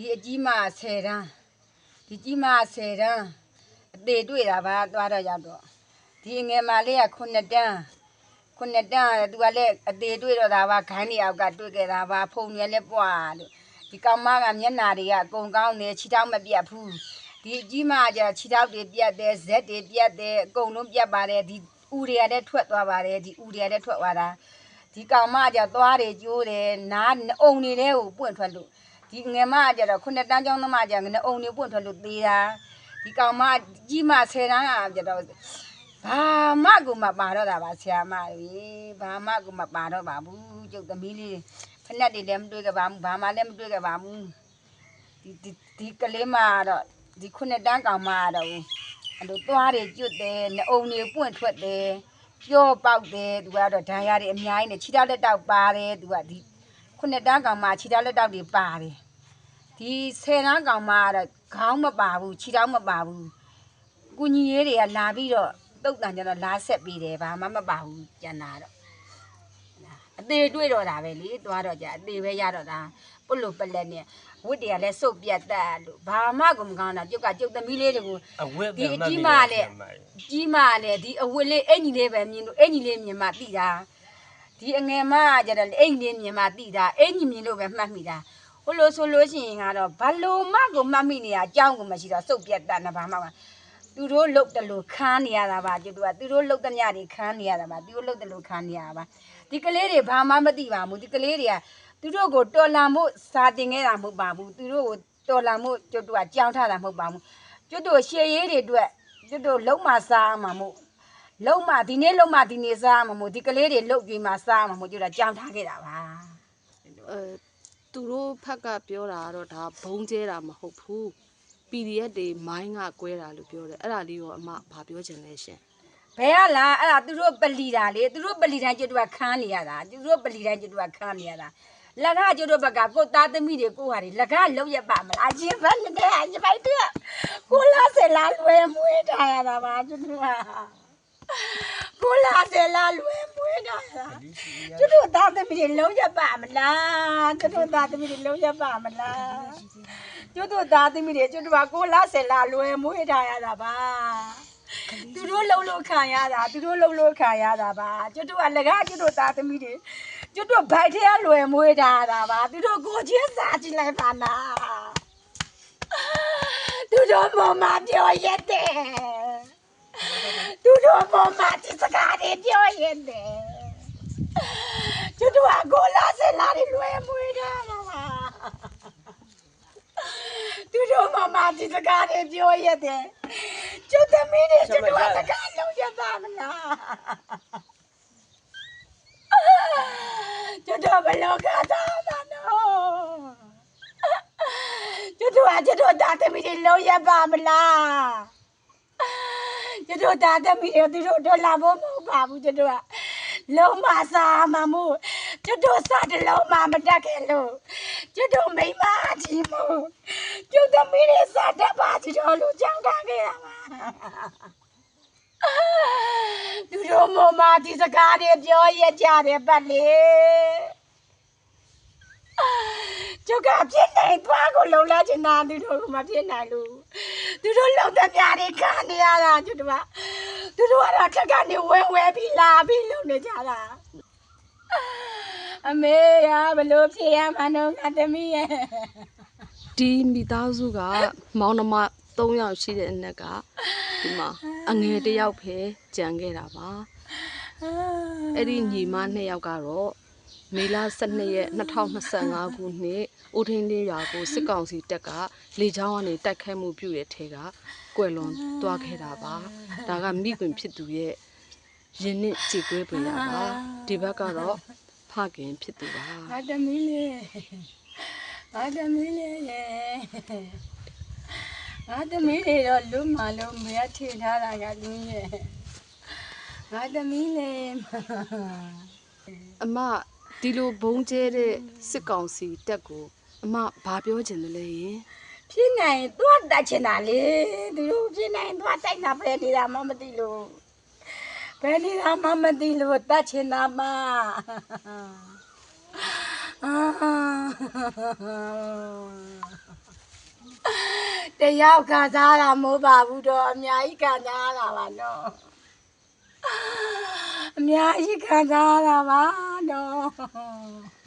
ဒီအကြီးမ10တန်းဒီကြီးမ10တန်းအသေးတွေ့တာပါသွားတော့ရောက်တော့ဒီငယ်မလေးက9တန်း9တန်းသူကလည်းအသေးတွေ့တော့တာပါခိုင်းနေအောက်ကတွေ့ခဲ့တာပါဖုန်ရလည်းပွားလို့ဒီကောင်မကမျက်နာတွေကအကုန်ကောင်းနေခြေထောက်မပြတ်ဘူးဒီအကြီးမကကျခြေထောက်တွေပြတ်တယ်ဇက်တွေပြတ်တယ်အကုန်လုံးပြတ်ပါတယ်ဒီဥတွေကလည်းထွက်သွားပါတယ်ဒီဥတွေကလည်းထွက်သွားတာဒီကောင်မကကြသွားတယ်ကျိုးတယ်နားအုံနေတဲ့ကိုပွင့်ထွက်လို့ ဒီငယ်မကကြတော့ခုနှစ်တန်းကျောင်းသမားကကြငနေအုံနေပွင့်ထွက်လို့သေးတာဒီကောင်မကြီးမဆယ်တန်းကကြတော့ဘာမှကိုမပါတော့တာပါဆရာမကြီးဘာမှကိုမပါတော့ပါဘူးကျုပ်သမီးလေးဖက်နဲ့တွေလည်းမတွေ့ကြပါဘူးဘာမှလည်းမတွေ့ကြပါဘူးဒီဒီဒီကလေးမကတော့ဒီခုနှစ်တန်းကောင်မကတော့အဲ့လိုသွားတယ်ကျွတ်တယ်နှအုံနေပွင့်ထွက်တယ်ပြောပေါက်တယ်သူကတော့ဒဏ်ရာတွေအများကြီးနဲ့ခြေထောက်လက်တောက်ပါတယ်သူကဒီ ခုနှစ်တန်းကောင်မှခြေထောက်လက်တောက်တွေပါတယ်ဒီဆယ်တန်းကောင်မှကတော့ခေါင်းမပါဘူးခြေထောက်မပါဘူးကုညီရေးတွေကလာပြီးတော့တုတ်တန်ကျတော့လာဆက်ပြီးတယ်ဘာမှမပါဘူးကျန်တာတော့အသေးတွေ့တော့တာပဲလေသွားတော့ကြအသေးပဲရတော့တာပုတ်လို့ပလက်နဲ့ဝတ်တွေကလည်းစုပ်ပြတ်တက်လို့ဘာမှကိုမကောင်းတာကျုပ်ကကျုပ်သမီးလေးတွေကိုအဝတ်ဒီပဲအမှတ်ကြီးမိမတယ်နဲ့ဆရာမကြီးကြီးမလည်းဒီအဝတ်လေးအင်ကြီးလေးပဲမြင်လို့အင်ကြီးလေးမြင်မှတိတာ ဒီအငယ်မကကြတော့အင်ကြီးလေးမြင်မှတိတာအင်ကြီးမြင်လို့ပဲမှတ်မိတာဟိုလိုဆိုလို့ရှိရင်ကတော့ဘလို့မကိုမှတ်မိနေရအကြောင်းကိုမရှိတော့စုပ်ပြတ်တတ်နေပါမှမသူတို့လုတ်တယ်လို့ခန်းနေရတာပါကျသူကသူတို့လုတ်တဲ့ညတွေခန်းနေရတာပါသူတို့လုတ်တယ်လို့ခန်းနေရတာပါဒီကလေးတွေဘာမှမသိပါဘူးဒီကလေးတွေကသူတို့ကိုတော်လန်မှုစာတင်ခဲ့တာမဟုတ်ပါဘူးသူတို့ကိုတော်လန်မှုကျသူကကြောင်းထားတာမဟုတ်ပါဘူးကျတို့ရှေရေးတွေအတွက်ကျွတ်တို့လုံးမစားမှာမို့ လုံးမဒီနေ့လုံးမဒီနေ့စားမှာမို့ဒီကလေးတွေလုတ်ကြွေးမှာစားမှာမို့ကျွတ်တာကြောင်ထားခဲ့တာပါအဲသူတို့ဖက်ကပြောတာကတော့ဒါဘုံကျဲတာမဟုတ်ဘူး PDF တွေမိုင်းကကွဲတာလို့ပြောတယ်အဲ့ဒါလေးရောအမဘာပြောချင်လဲရှင်ဘယ်ကလားအဲ့ဒါသူတို့ပလီတာလေသူတို့ပလီတိုင်းကျွတ်တို့ကခန်းနေရတာသူတို့ပလီတိုင်းကျွတ်တို့ကခန်းနေရတာလက်ကကျွတ်တို့ဘက်ကကိုယ်သားသမီးတွေကိုဟာတွေလက်ကလုံးရပါမလားအချင်းဘက်နဲ့အချင်းပိုက်တဲ့ကိုလာဆယ်လာလွယ်မွေးထားရတာပါကျွတ်တို့က ကိုလာဆယ်လာလွယ်မွေးထားရတာကျွတ်တို့သားသမီးတွေလုံးရပါမလားကျွတ်တို့သားသမီးတွေလုံးရပါမလားကျွတ်တို့သားသမီးတွေကျွတ်တို့ကကိုလာဆယ်လာလွယ်မွေးထားရတာပါသူတို့လုံးလို့ခံရတာသူတို့လုံးလို့ခံရတာပါကျွတ်တို့ကလကားကျွတ်တို့သားသမီးတွေကျွတ်တို့ဘိုက်ထဲကလွယ်မွေးထားတာပါသူတို့ကိုချင်းစားကြည့်လိုက်ပါလားသူတို့မမပြောရတယ် သူတို့မမဒီစကားတွေပြောရတယ်ကျွတ်တို့ကကိုလာစလာတွေလွယ်မွေးတာပါပါသူတို့မမဒီစကားတွေပြောရတယ်ကျွတ်သမီးတွေကျွတ်တို့ကစကားလုံးရပါမလားကျွတ်တို့ဘယ်လောကသားမနော်ကျွတ်တို့ကကျွတ်တို့တာသမီးတွေလုံးရပါမလား ကျွတ်တို့တာသမီးတွေသူတို့တော့လာဖို့မဟုတ်ပါဘူးကျွတ်တို့ကလုံးမစားမမို့ကျွတ်တို့စားတလုံးမမတက်ခဲ့လို့ကျွတ်တို့မိမကြီးမို့ကျွတ်သမီးတွေစားတတ်ပါချီတော်လူကြောင်းထားခဲ့တာပါသူတို့မမဒီစကားတွေပြောရကြတယ်ပတ်လေ ကျုပ်ကပြစ်နိုင်သွားကိုလုံလာချင်တာသူတို့ကမပြစ်နိုင်လို့သူတို့လုံတဲ့ပြားတွေခံနေရတာကျွတ်တို့ကသူတို့ကတော့ထက်ကနေဝဲဝဲပြီးလာပြီးလုံနေကြတာအမေရဘလို့ဖြစ်ရမှန်းတော့ငါသမီးရဲ့ဒီမိသားစုကမောင်နှမ3ယောက်ရှိတဲ့အနက်ကဒီမှာအငယ်တစ်ယောက်ပဲကြံခဲ့တာပါအဲ့ဒီညီမ2ယောက်ကတော့ မေလ12ရက်2025ခုနှစ်ဦးထင်းလေးရွာကိုစစ်ကောင်စီတပ်ကလေကြောင်းကနေတိုက်ခိုက်မှုပြုတဲ့ထဲကကွယ်လွန်သွားခဲ့တာပါဒါကမိခင်ဖြစ်သူရဲ့ရင်နစ်ကြည်ကွဲပွေရပါဒီဘက်ကတော့ဖခင်ဖြစ်သူပါငါသမီးလေးငါသမီးလေးရဲ့ငါသမီးလေးတော့လူမလုံးမရထင်ထားတာကလူရဲ့ငါသမီးလေးအမ ဒီလိုဘုံကျဲတဲ့စစ်ကောင်စီတက်ကိုအမဘာပြောချင်တယ်လဲယင်ဖြစ်နိုင်သွားတတ်ချင်တာလေသူတို့ဖြစ်နိုင်သွားတိုက်တာပဲနေတာမှမသိလို့ဘယ်နေတာမှမသိလို့တတ်ချင်တာမှအာတယောက်ခံစားရတာမဟုတ်ပါဘူးတော့အများကြီးခံစားရတာပါနော် အများကြီးခံစားရတာပါနော်